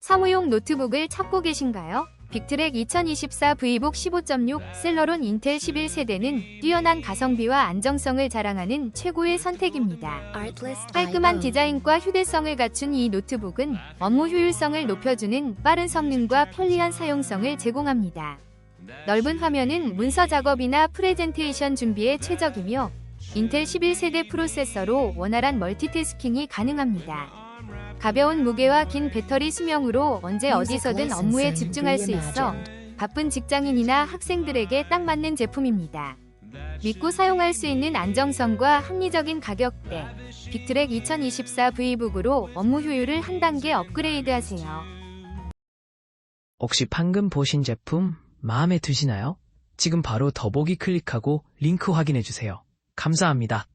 사무용 노트북을 찾고 계신가요? 빅트랙 2024 Vbook 15.6 셀러론 인텔 11세대는 뛰어난 가성비와 안정성을 자랑하는 최고의 선택입니다. 깔끔한 디자인과 휴대성을 갖춘 이 노트북은 업무 효율성을 높여주는 빠른 성능과 편리한 사용성을 제공합니다. 넓은 화면은 문서 작업이나 프레젠테이션 준비에 최적이며 인텔 11세대 프로세서로 원활한 멀티태스킹이 가능합니다. 가벼운 무게와 긴 배터리 수명으로 언제 어디서든 업무에 집중할 수 있어 바쁜 직장인이나 학생들에게 딱 맞는 제품입니다. 믿고 사용할 수 있는 안정성과 합리적인 가격대, 빅트랙 2024 Vbook으로 업무 효율을 한 단계 업그레이드 하세요. 혹시 방금 보신 제품 마음에 드시나요? 지금 바로 더보기 클릭하고 링크 확인해 주세요. 감사합니다.